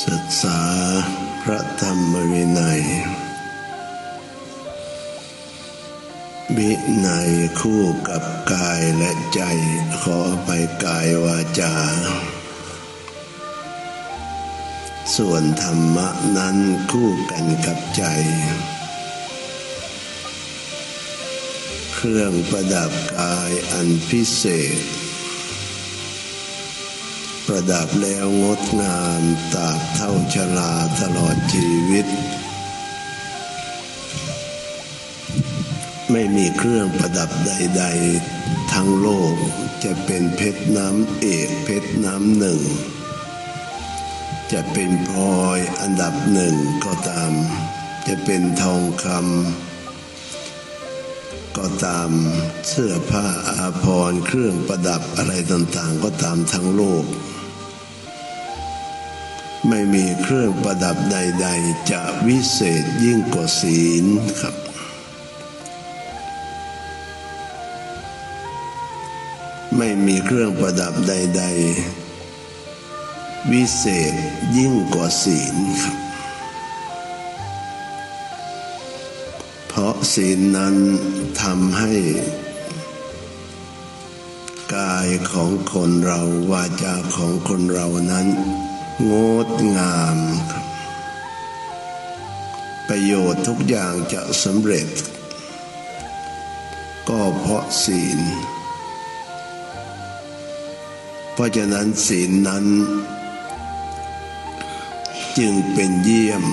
ศึกษาพระธรรมวินัย วินัยคู่กับกายและใจขอไปกายวาจา ส่วนธรรมะนั้นคู่กันกับใจ เครื่องประดับกายอันพิเศษ ประดับแล้วงดงามตราบเท่าชราตลอดชีวิต ไม่มีเครื่องประดับใด ๆ ทั้งโลกจะเป็นเพชรน้ำเอกเพชรน้ำหนึ่ง จะเป็นพลอยอันดับหนึ่งก็ตาม จะเป็นทองคำก็ตามเสื้อผ้าอาภรณ์เครื่องประดับอะไรต่างๆ ก็ตามทั้งโลก ไม่มีเครื่องประดับใด ๆ จะวิเศษยิ่งกว่าศีลครับ ไม่มีเครื่องประดับใด ๆ วิเศษยิ่งกว่าศีลครับ เพราะศีลนั้นทำให้กายของคนเราวาจาของคนเรานั้น งดงามครับ ประโยชน์ทุกอย่างจะสำเร็จ ก็เพราะศีล เพราะฉะนั้นศีลนั้น จึงเป็นเยี่ยม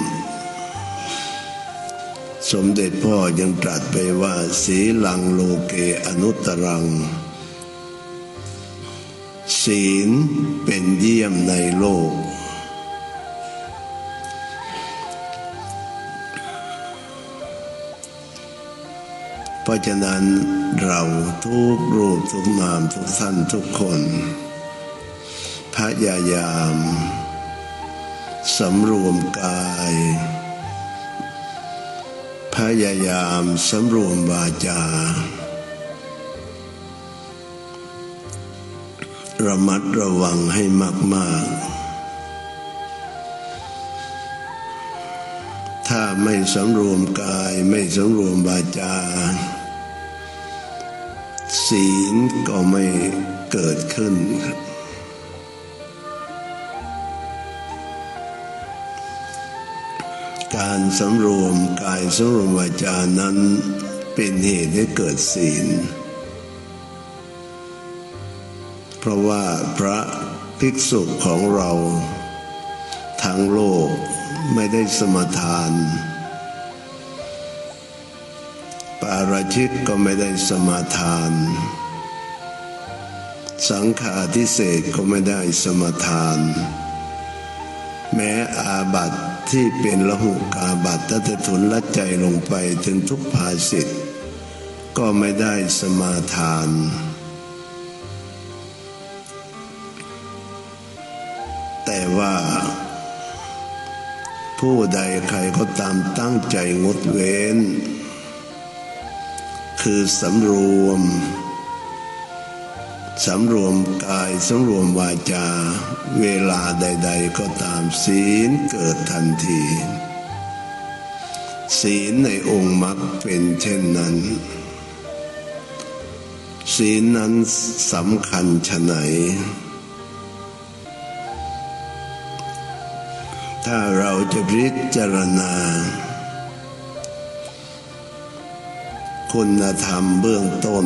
สมเด็จพ่อยังตรัสไปว่า สีลังโลเกอนุตตรังศีลเป็นเยี่ยมในโลก ราะฉะนั้นเราทุกรูปทุกนามทุกท่านทุกคน พยายามสำรวมกาย พยายามสำรวมวาจา ระมัดระวังให้มาก ๆ ถ้าไม่สำรวมกายไม่สำรวมวาจา ศีลก็ไม่เกิดขึ้น การสำรวมกายสำรวมวาจานั้นเป็นเหตุให้เกิดศีล เพราะว่าพระภิกษุของเรา ทั้งโลกไม่ได้สมทาน ปาราชิกก็ไม่ได้สมาทาน สังฆาทิเศษก็ไม่ได้สมาทาน แม้อาบัตที่เป็นละหุกาบัติถ้าจะทุนละใจลงไปถึงทุกภาสิทธ์ก็ไม่ได้สมาทานแต่ว่า ผู้ใดใครก็ตามตั้งใจงดเว้น คือสำรวม สำรวมกายสำรวมวาจา เวลาใด ๆ ก็ตามศีลเกิดทันที ศีลในองค์มรรคเป็นเช่นนั้น ศีลนั้นสำคัญชะไหน ถ้าเราจะพิจารณา คุณธรรมเบื้องต้น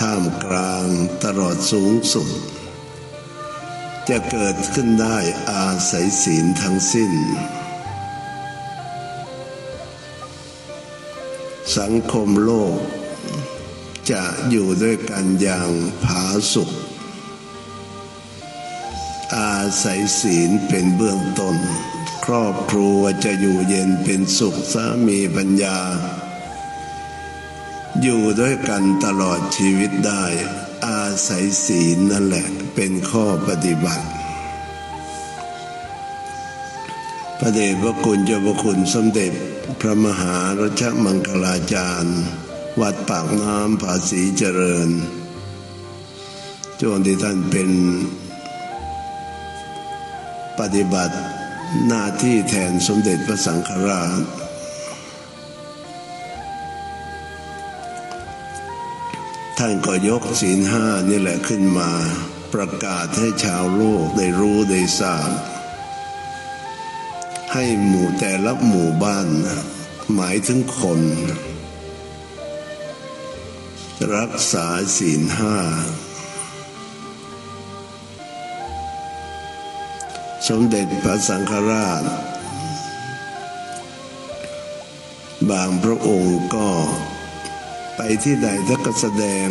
ท่ามกลางตลอดสูงสุด จะเกิดขึ้นได้อาศัยศีลทั้งสิ้น สังคมโลก จะอยู่ด้วยกันอย่างผาสุกอาศัยศีลเป็นเบื้องต้น ครอบครัวจะอยู่เย็นเป็นสุขสามีปัญญา อยู่ด้วยกันตลอดชีวิตได้ อาศัยศีลนั่นแหละเป็นข้อปฏิบัติ พระเดชพระคุณเจ้าพระคุณสมเด็จพระมหารัชมังคลาจารย์ วัดปากน้ำภาษีเจริญจนที่ท่านเป็น ปฏิบัติหน้าที่แทนสมเด็จพระสังฆราช ท่านก็ยกศีลห้านี่แหละขึ้นมา ประกาศให้ชาวโลกได้รู้ได้ทราบ ให้หมู่แต่ละหมู่บ้าน หมายถึงคน รักษาศีลห้าสมเด็จพระสังฆราช บางพระองค์ก็ ไปที่ใดท่าก็แสดง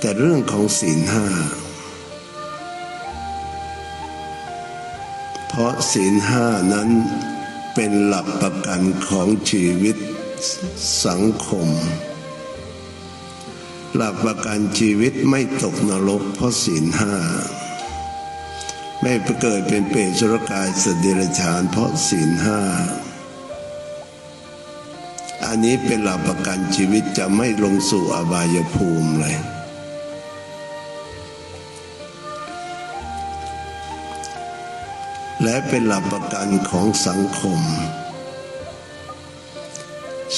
แต่เรื่องของศีลห้า เพราะศีลห้านั้นเป็นหลักประกันของชีวิตสังคม หลักประกันชีวิตไม่ตกนรกเพราะศีลห้า ไม่เกิดเป็นเปรตสุรกายสตว์เดรัจฉานเพราะศีลห้า อันนี้เป็นหลักประกันชีวิตจะไม่ลงสู่อบายภูมิเลย และเป็นหลักประกันของสังคม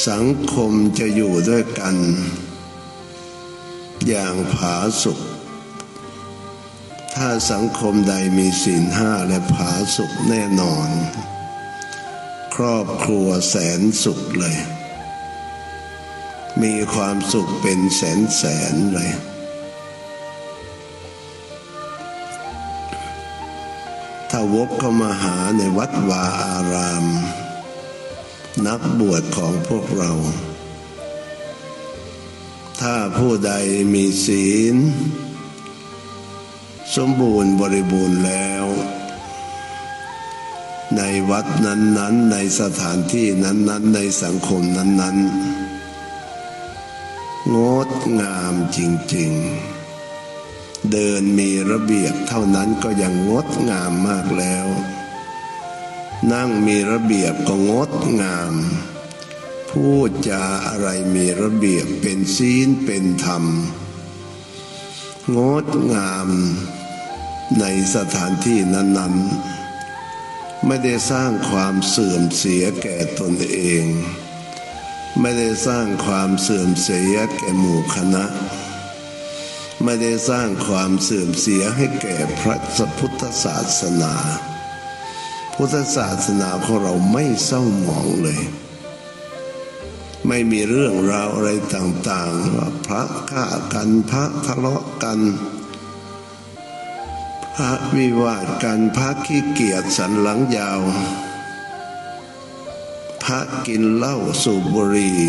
สังคมจะอยู่ด้วยกัน อย่างผาสุกถ้าสังคมใดมีศีลห้าและผาสุกแน่นอนครอบครัวแสนสุขเลย มีความสุขเป็นแสนแสนเลย ถ้าวกเข้ามาหาในวัดวาอาราม นักบวชของพวกเรา ถ้าผู้ใดมีศีล สมบูรณ์บริบูรณ์แล้ว ในวัดนั้น ๆ ในสถานที่นั้น ๆ ในสังคมนั้น ๆ งดงามจริงๆ เดินมีระเบียบเท่านั้นก็ยังงดงามมากแล้ว นั่งมีระเบียบก็งดงาม พูดจาอะไรมีระเบียบเป็นศีลเป็นธรรม งดงามในสถานที่นั้นๆ ไม่ได้สร้างความเสื่อมเสียแก่ตนเอง ไม่ได้สร้างความเสื่อมเสียแก่หมู่คณะ ไม่ได้สร้างความเสื่อมเสียให้แก่พระพุทธศาสนา พุทธศาสนาของเราไม่เศร้าหมองเลย ไม่มีเรื่องราวอะไรต่างๆว่าพระฆ่ากันพระทะเลาะกัน พระวิวาทกันพระขี้เกียจสันหลังยาว พระกินเหล้าสูบบุหรี่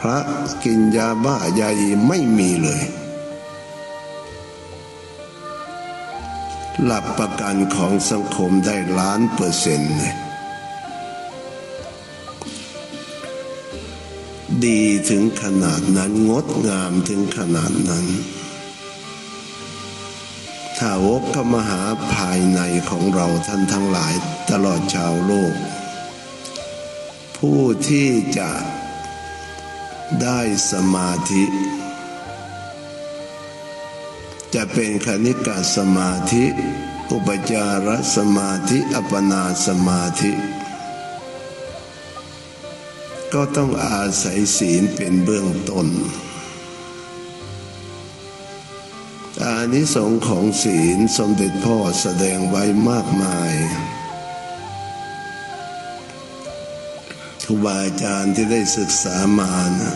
พระกินยาบ้ายาอีไม่มีเลย หลับประกันของสังคมได้ล้านเปอร์เซ็นต์เลยดีถึงขนาดนั้นงดงามถึงขนาดนั้น ถ้าวกเข้ามาหาภายในของเราท่านทั้งหลายตลอดชาวโลก ผู้ที่จะได้สมาธิ จะเป็นคณิกาสมาธิ อุปจารสมาธิ อัปนาสมาธิ ก็ต้องอาศัยศีลเป็นเบื้องต้นอานิสงส์ของศีลสมเด็จพ่อแสดงไว้มากมาย รูบาอาจารย์ที่ได้ศึกษามานะ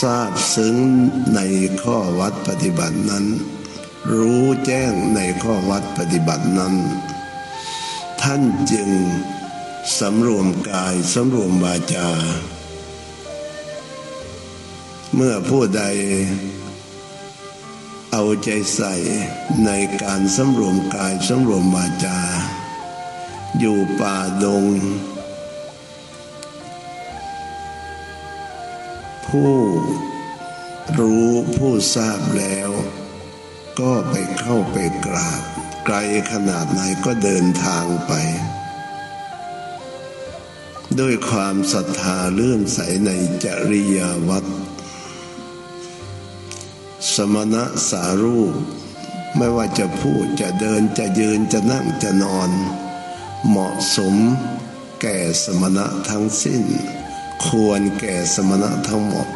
ทราบซึ้งในข้อวัดปฏิบัตินั้น รู้แจ้งในข้อวัดปฏิบัตินั้น ท่านจึงสำรวมกายสำรวมวาจา เมื่อผู้ใดเอาใจใส่ในการสำรวมกายสำรวมวาจา อยู่ป่าดง ผู้รู้ผู้ทราบแล้ว ก็ไปเข้าไปกราบ ไกลขนาดไหนก็เดินทางไป ด้วยความศรัทธาเลื่อมใสในจริยวัตรสมณะสารูป ไม่ว่าจะพูดจะเดินจะยืนจะนั่งจะนอน เหมาะสมแก่สมณะทั้งสิ้น ควรแก่สมณะทั้งหมด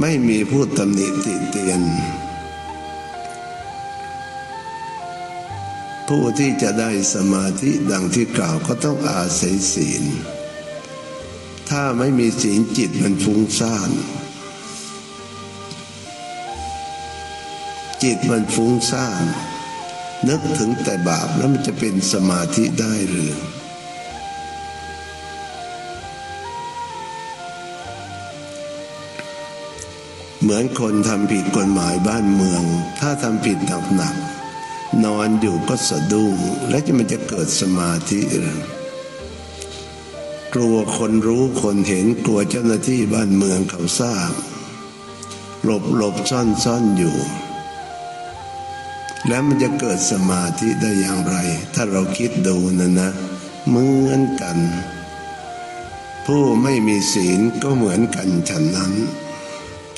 ไม่มีผู้ตำหนิติเตียน ผู้ที่จะได้สมาธิดังที่กล่าวก็ต้องอาศัยศีล ถ้าไม่มีศีลจิตมันฟุ้งซ่าน จิตมันฟุ้งซ่านนึกถึงแต่บาปแล้วมันจะเป็นสมาธิได้หรือ เหมือนคนทำผิดกฎหมายบ้านเมือง ถ้าทำผิดหนักๆนอนอยู่ก็สะดุ้งแล้วจะมันจะเกิดสมาธิหรือกลัวคนรู้คนเห็นกลัวเจ้าหน้าที่บ้านเมืองเขาทราบ หลบหลบซ่อนซ่อนอยู่ แล้วมันจะเกิดสมาธิได้อย่างไร ถ้าเราคิดดูนะนะเหมือนกัน ผู้ไม่มีศีลก็เหมือนกันฉันนั้น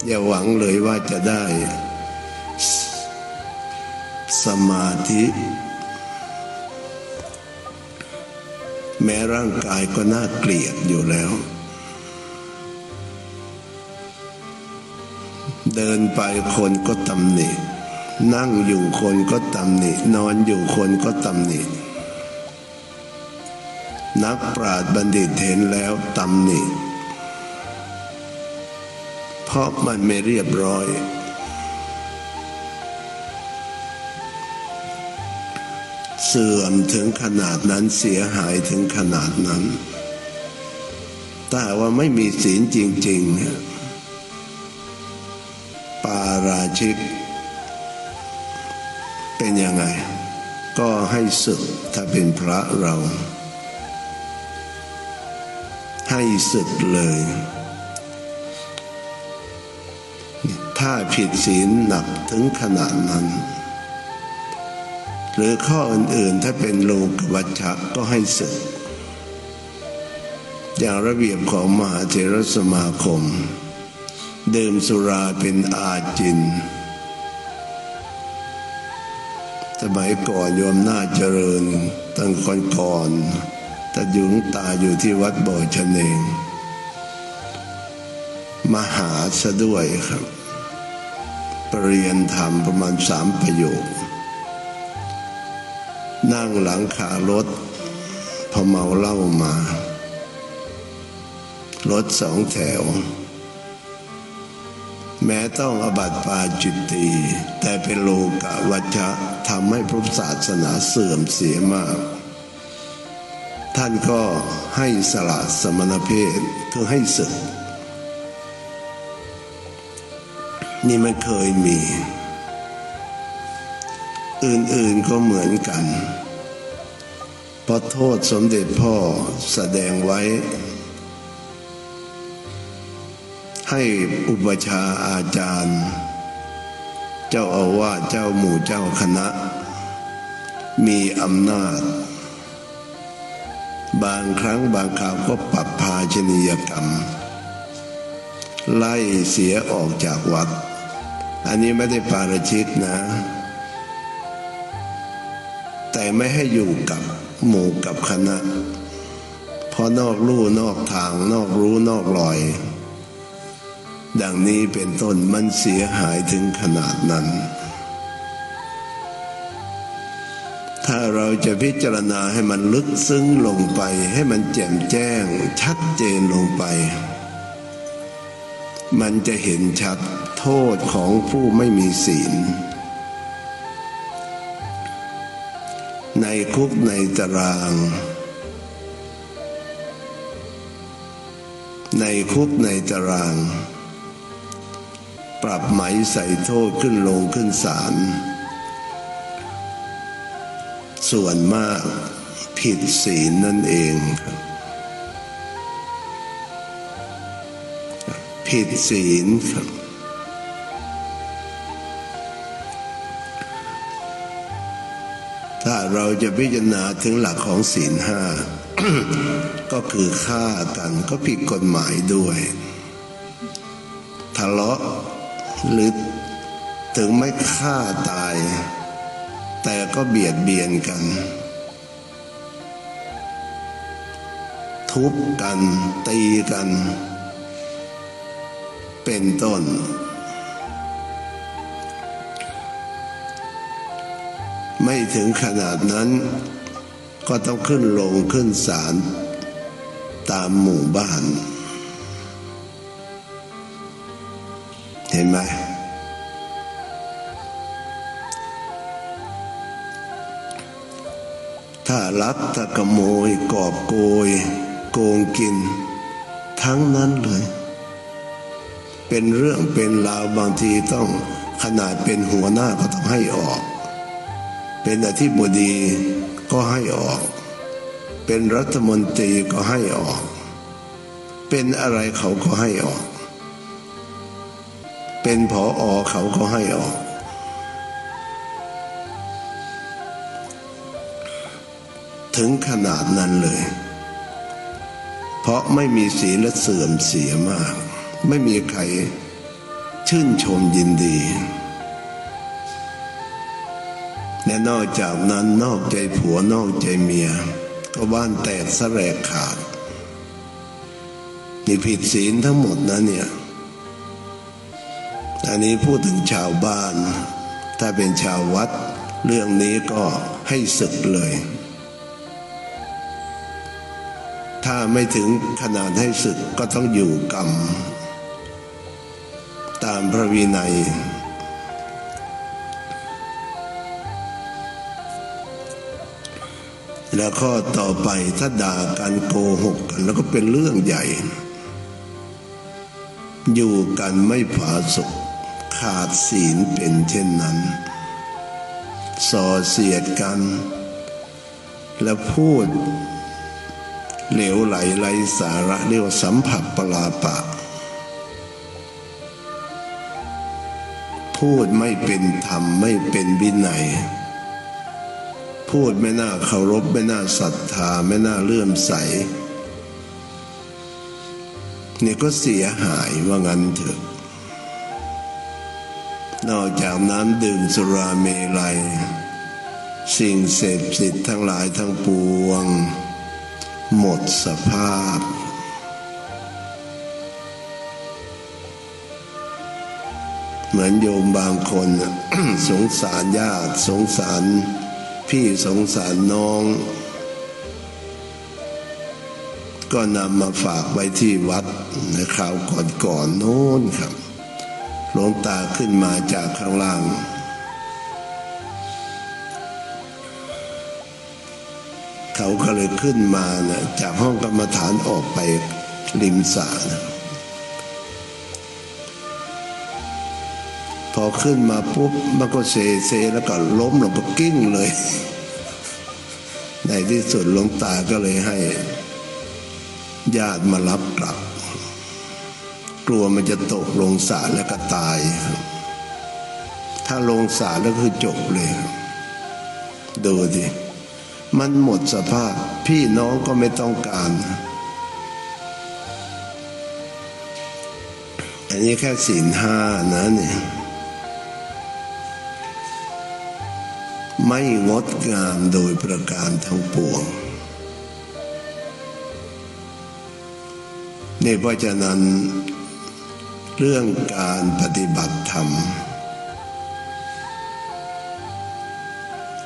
อย่าหวังเลยว่าจะได้ สมาธิ แม้ร่างกายก็น่าเกลียดอยู่แล้ว เดินไปคนก็ตำหนินั่งอยู่คนก็ตำหนิ นอนอยู่คนก็ตำหนิ นักปราชญ์บัณฑิตเห็นแล้วตำหนิ เพราะมันไม่เรียบร้อย เสื่อมถึงขนาดนั้นเสียหายถึงขนาดนั้น แต่ว่าไม่มีศีลจริงๆเนี่ยปาราชิก เป็นยังไง ก็ให้ศึกถ้าเป็นพระเรา ให้ศึกเลย ถ้าผิดศีลหนักถึงขนาดนั้น หรือข้ออื่นๆถ้าเป็นโลกวัชชะก็ให้ศึก อย่างระเบียบของมหาเถรสมาคม ดื่มสุราเป็นอาจิน สมัยก่อนโยมหน่าเจริญตั้งก่อนก่อนแต่ยุงตาอยู่ที่วัดบ่อชะเนงมหาซะด้วยครับ ปรริยนธรรมประมาณสามประโยค นั่งหลังคารถพอเมาเหล้ามารถสองแถว แม้ต้องอบัติปาจิตตีแต่เป็นโลกะวัชชะทำให้พระศาสนาเสื่อมเสียมาก ท่านก็ให้สละสมณเพศคือให้ศึก นี่มันเคยมี อื่นๆก็เหมือนกันเพราะโทษสมเด็จพ่อแสดงไว้ ให้อุปชาอาจารย์ เจ้าอาวาสเจ้าหมู่เจ้าคณะ มีอำนาจ บางครั้งบางคราวก็ปรับภาชนียกรรมไล่เสียออกจากวัด อันนี้ไม่ได้ปาราชิกนะ แต่ไม่ให้อยู่กับหมู่กับคณะ เพราะนอกลู่นอกทางนอกรู้นอกรอย ดังนี้เป็นต้นมันเสียหายถึงขนาดนั้น ถ้าเราจะพิจารณาให้มันลึกซึ้งลงไป ให้มันแจ่มแจ้ง ชัดเจนลงไป มันจะเห็นชัด โทษของผู้ไม่มีศีล ในคุกในตาราง ในคุกในตาราง ปรับไหมใส่โทษขึ้นลงขึ้นศาลส่วนมากผิดศีลนั่นเองครับผิดศีลครับ ถ้าเราจะพิจารณาถึงหลักของศีลห้าก็คือฆ่ากันก็ผิดกฎหมายด้วย ทะเลาะหรือถึงไม่ฆ่าตาย แต่ก็เบียดเบียนกัน ทุบกันตีกัน เป็นต้น ไม่ถึงขนาดนั้น ก็ต้องขึ้นลงขึ้นศาลตามหมู่บ้าน เห็นไหมถ้าลักถ้าขโมยกอบโกย โกงกิน ทั้งนั้นเลย เป็นเรื่องเป็นราวบางทีต้องขนาดเป็นหัวหน้าก็ต้องให้ออก เป็นอธิบดีก็ให้ออก เป็นรัฐมนตรีก็ให้ออก เป็นอะไรเขาก็ให้ออก เป็นผออเขาก็ให้ออก ถึงขนาดนั้นเลย เพราะไม่มีศีลและเสื่อมเสียมาก ไม่มีใครชื่นชมยินดี นอกจากนั้นนอกใจผัวนอกใจเมีย ก็บ้านแตกสแสกขาด นี่ผิดศีลทั้งหมดนะเนี่ย อันนี้พูดถึงชาวบ้าน ถ้าเป็นชาววัด เรื่องนี้ก็ให้ศึกเลย ถ้าไม่ถึงขนาดให้ศึกก็ต้องอยู่กรรม ตามพระวินัย แล้วข้อต่อไปถ้าด่ากันโกหกกัน แล้วก็เป็นเรื่องใหญ่ อยู่กันไม่ผาสุกขาดศีลเป็นเช่นนั้น ส่อเสียดกัน และพูด เหลวไหลไรสาระเรียกว่าสัมผัสปลาปะ พูดไม่เป็นธรรมไม่เป็นวินัย พูดไม่น่าเคารพไม่น่าศรัทธาไม่น่าเลื่อมใสเนี่ยก็เสียหายว่างั้นเถอะ นอกจากน้ำดื่มสุราเมลัย สิ่งเสพสิทธ์ทั้งหลายทั้งปวง หมดสภาพ เหมือนโยมบางคนสงสารญาติสงสาร พี่สงสารน้อง ก็นำมาฝากไว้ที่วัดในคราวก่อนๆโน้นครับหลวงตาขึ้นมาจากข้างล่าง เขาก็เลยขึ้นมานะจากห้องกรรมฐานออกไปริมสระนะ อขึ้นมาปุ๊บมันก็เซเซแล้วก็ล้มลงก็กิ้งเลย ในที่สุดหลวงตาก็เลยให้ ญาติมารับกลับ กลัวมันจะตกลงสระแล้วก็ตาย ถ้าลงสระแล้วคือจบเลย ดูดิมันหมดสภาพ พี่น้องก็ไม่ต้องการอันนี้แค่ศีลห้านะเนี่ย ไม่งดงามโดยประการทั้งปวงนี่เพราะฉะนั้น เรื่องการปฏิบัติธรรม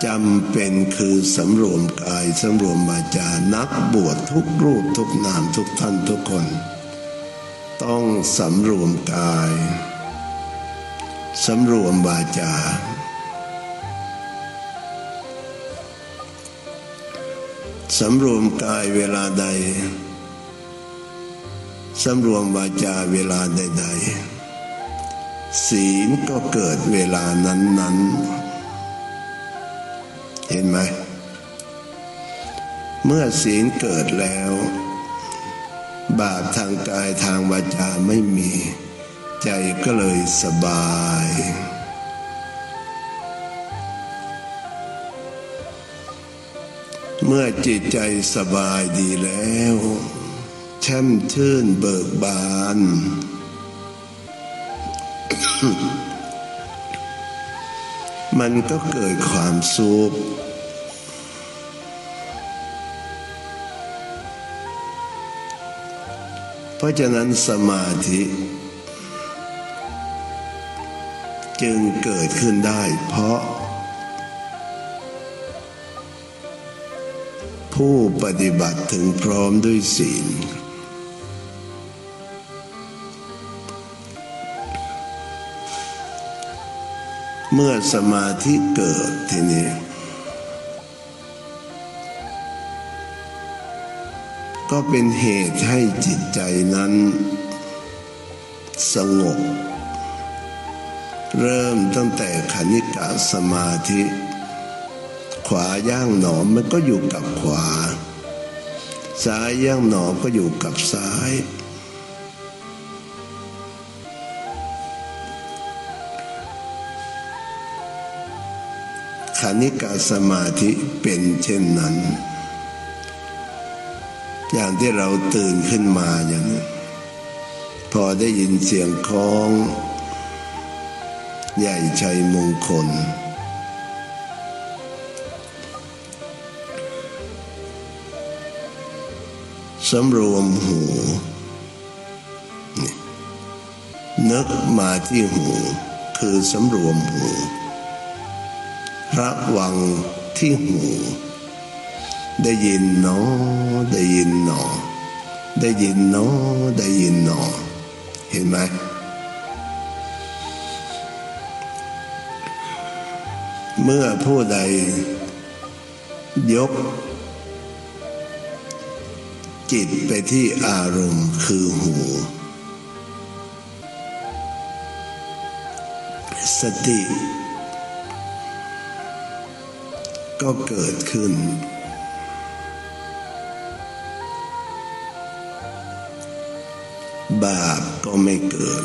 จำเป็นคือสำรวมกายสำรวมวาจานักบวชทุกรูปทุกนามทุกท่านทุกคน ต้องสำรวมกายสำรวมวาจา สำรวมกายเวลาใด สำรวมวาจาเวลาใดๆ ศีลก็เกิดเวลานั้น ๆ เห็นไหม เมื่อศีลเกิดแล้ว บาปทางกายทางวาจาไม่มี ใจก็เลยสบาย มื่อจิตใจสบายดีแล้ว แช่มชื่นเบิกบาน มันก็เกิดความสุขเพราะฉะนั้นสมาธิ จึงเกิดขึ้นได้เพราะ ผู้ปฏิบัติถึงพร้อมด้วยศีล เมื่อสมาธิเกิดทีนี้ ก็เป็นเหตุให้จิตใจนั้น สงบ เริ่มตั้งแต่ขณิกาสมาธิ วาย่างหนอมมันก็อยู่กับขวา ซ้ายย่างหนอก็อยู่กับซ้ายขณิกาสมาธิเป็นเช่นนั้น อย่างที่เราตื่นขึ้นมาอย่างนี้พอได้ยินเสียงคล้อง ใหญ่ชัยมงคล สำรวมหูนี่นึกมาที่หู คือสำรวมหู ระวังที่หู ได้ยินเนอ ได้ยินหนอ ได้ยินเนอ ได้ยินหนอ เห็นไหมเมื่อผู้ใด ยก จิตไปที่อารมณ์คือหู สติ ก็เกิดขึ้น บาปก็ไม่เกิด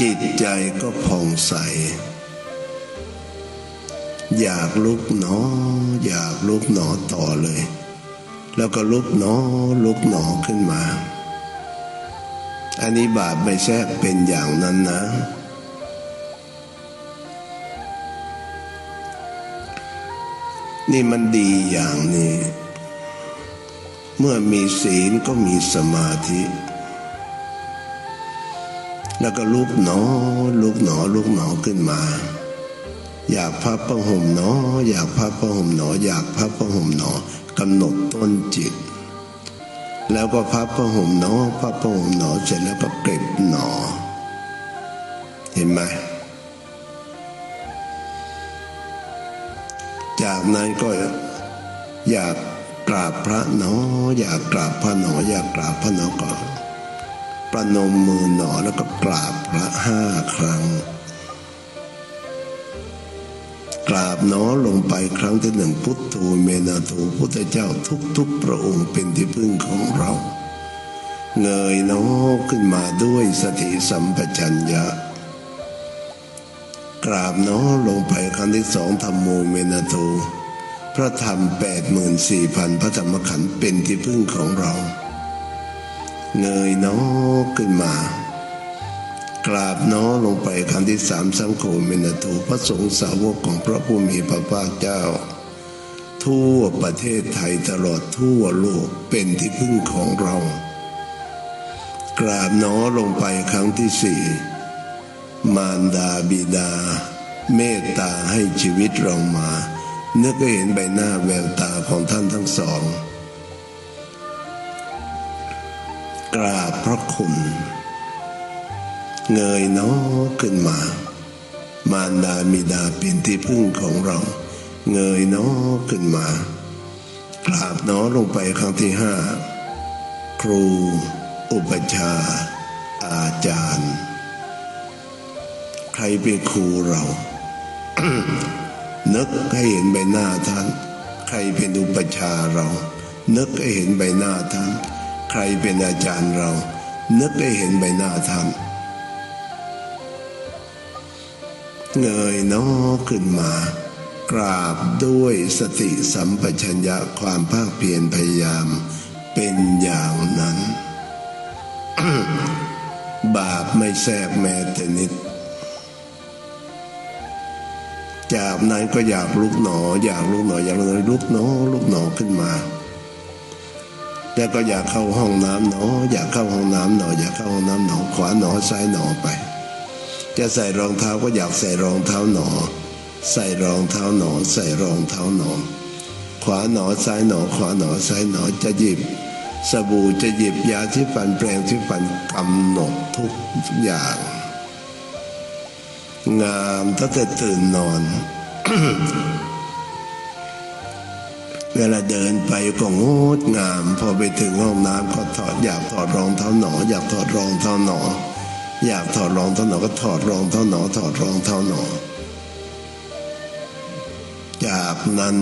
จิตใจก็ผ่องใส อยากลุกหนอ อยากลุกหนอต่อเลย แล้วก็ลุกหนอลุกหนอขึ้นมา อันนี้บาปไม่ใช่เป็นอย่างนั้นนะ นี่มันดีอย่างนี้ เมื่อมีศีลก็มีสมาธิแล้วก็ลุกหนอลุกหนอลุกหนอขึ้นมา อยากพับประห่มหนอ อยากพับประห่มหนอ อยากพับประห่มหนอกำหนดต้นจิต แล้วก็พับประห่มหนอพับประห่มหนอเสร็จแล้วก็เก็บหนอ เห็นไหมจากนั้นก็อยากกราบพระหนอ อยากกราบพระหนอ อยากกราบพระหนอก็ประนมมือหนอแล้วก็กราบพระห้าครั้ง ราบหนอลงไปครั้งที่หนึ่งพุทโธเมนาโธพุทธเจ้าทุกๆพระองค์เป็นที่พึ่งของเรา เงยหนอขึ้นมาด้วยสติสัมปชัญญะกราบหนอลงไปครั้งที่สองธรรมโมเมนาโธพระธรรมแปดหมื่นสี่พันพระธรรมขันธ์เป็นที่พึ่งของเรา เงยหนอขึ้นมา กราบน้อลงไปครั้งที่สามสังโฆเมนาโทพระสงฆ์สาวกของพระผู้มีพระภาคเจ้า ทั่วประเทศไทยตลอดทั่วโลกเป็นที่พึ่งของเรา กราบน้อลงไปครั้งที่สี่มารดาบิดา เมตตาให้ชีวิตเรามาเนึกก็เห็นใบหน้าแววตาของท่านทั้งสอง กราบพระคุณ เงยน้อขึ้นมา มารดามิดาเป็นที่พึ่งของเรา เงยน้อขึ้นมา กราบน้อลงไปครั้งที่ห้าครู อุปชา อาจารย์ ใครเป็นครูเรา นึกให้เห็นใบหน้าท่าน ใครเป็นอุปชาเรา นึกให้เห็นใบหน้าท่าน ใครเป็นอาจารย์เรา นึกให้เห็นใบหน้าท่าน เงยน้อขึ้นมา กราบด้วยสติสัมปชัญญะความภาคเพียรพยายามเป็นอย่างนั้น บาปไม่แทรกแม้แต่นิด จากนั้นก็อยากลุกหนอ อยากลุกหนออยากลุกหนอลุกหนอลุกหนอขึ้นมาแล้วก็อยากเข้าห้องน้ำหนอ อยากเข้าห้องน้ำหนอ อยากเข้าห้องน้ำหนอ ขวาหนอซ้ายหนอไป จะใส่รองเท้าก็อยากใส่รองเท้าหนอ ใส่รองเท้าหนอ ใส่รองเท้าหนอ ขวาหนอซ้ายหนอ ขวาหนอซ้ายหนอจะหยิบ สบู่จะหยิบยาที่ฟันแปรงที่ฟันกำหนดทุกอย่าง งามตั้งแต่ตื่นนอน เวลาเดินไปก็งดงาม พอไปถึงห้องน้ำก็ถอดอยากถอดรองเท้าหนอ อยากถอดรองเท้าหนอ อยากถอดรองเท้าหนอก็ถอดรองเท้าหนอถอดรองเท้าหนอจากนั้น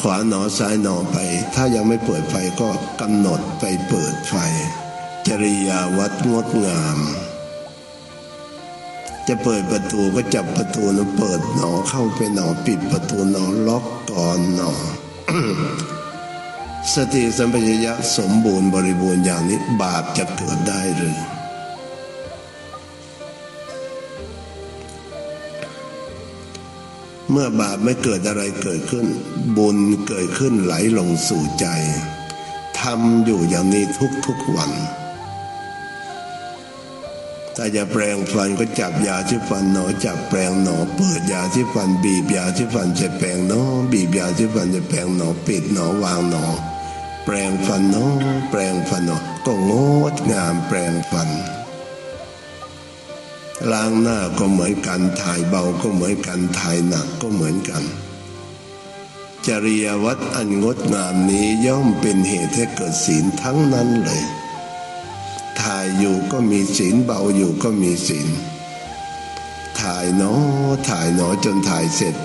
ขวาหนอซ้ายหนอไป ถ้ายังไม่เปิดไฟก็กำหนดไปเปิดไฟ จริยาวัดงดงาม จะเปิดประตูก็จับประตูนะเปิดหนอเข้าไปหนอปิดประตูหนอล็อกก่อนหนอ สติสัมปชัญญะสมบูรณ์บริบูรณ์อย่างนี้บาปจะเกิดได้หรือเมื่อบาปไม่เกิดอะไรเกิดขึ้น บุญเกิดขึ้นไหลลงสู่ใจทำอยู่อย่างนี้ทุกๆวัน ถ้าจะแปลงฟันก็จับยาที่ฟันหนอจับแปลงหนอ เปิดยาที่ฟันบีบยาที่ฟันจะแปลงหนอบีบยาที่ฟันจะแปลงหนอปิดหนอวางหนอ แปลงฟันหนอแปลงฟันหนอก็งดงามแปลงฟัน ล้างหน้าก็เหมือนกันถ่ายเบาก็เหมือนกันถ่ายหนักก็เหมือนกัน จริยวัตรอันงดงามนี้ย่อมเป็นเหตุให้เกิดศีลทั้งนั้นเลยถ่ายอยู่ก็มีศีลเบาอยู่ก็มีศีลถ่ายหนอถ่ายหนอจนถ่ายเสร็จ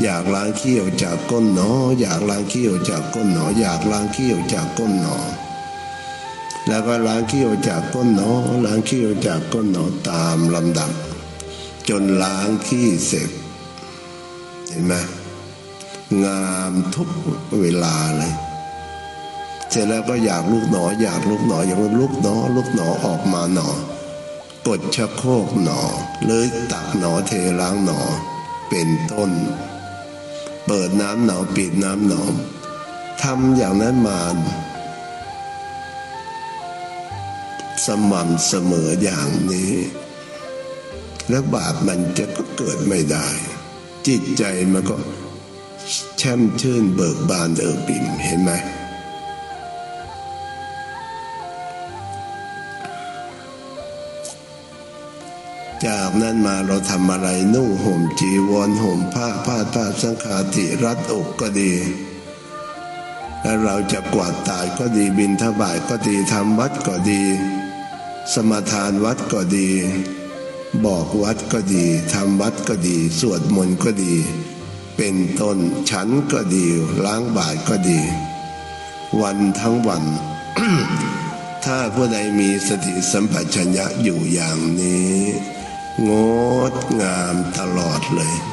อยากล้างขี้ออกจากก้นหนอ อยากล้างขี้ออกจากก้นหนอ อยากล้างขี้ออกจากก้นหนอ แล้วก็ล้างขี้ออกจากก้นหนอ ล้างขี้ออกจากก้นหนอตามลำดับ จนล้างขี้เสร็จ เห็นไหมงามทุกเวลาเลยเสร็จแล้วก็อยากลูกหนอ อยากลูกหนออยากลูกหนอ ลูกหนอออกมาหนอกดชักโครกหนอ เลยตักหนอเทล้างหนอ เป็นต้น เปิดน้ำหนอปิดน้ำหนอทำอย่างนั้นมาสม่ำเสมออย่างนี้ แล้วบาปมันจะก็เกิดไม่ได้ จิตใจมันก็แช่มชื่นเบิกบานเอิบอิ่มเห็นไหม จากนั้นมาเราทำอะไรนุ่งห่มจีวรห่มผ้าผ้าผ้าสังฆาติรัดอกก็ดี แล้วเราจะกวาดตายก็ดีบินทบาทก็ดีทำวัดก็ดี สมทานวัดก็ดี บอกวัดก็ดีทำวัดก็ดี สวดมนต์ก็ดี เป็นต้นฉันก็ดีล้างบาทก็ดี วันทั้งวันถ้าผู้ใดมีสติสัมปชัญญะอยู่อย่างนี้ งดงามตลอดเลย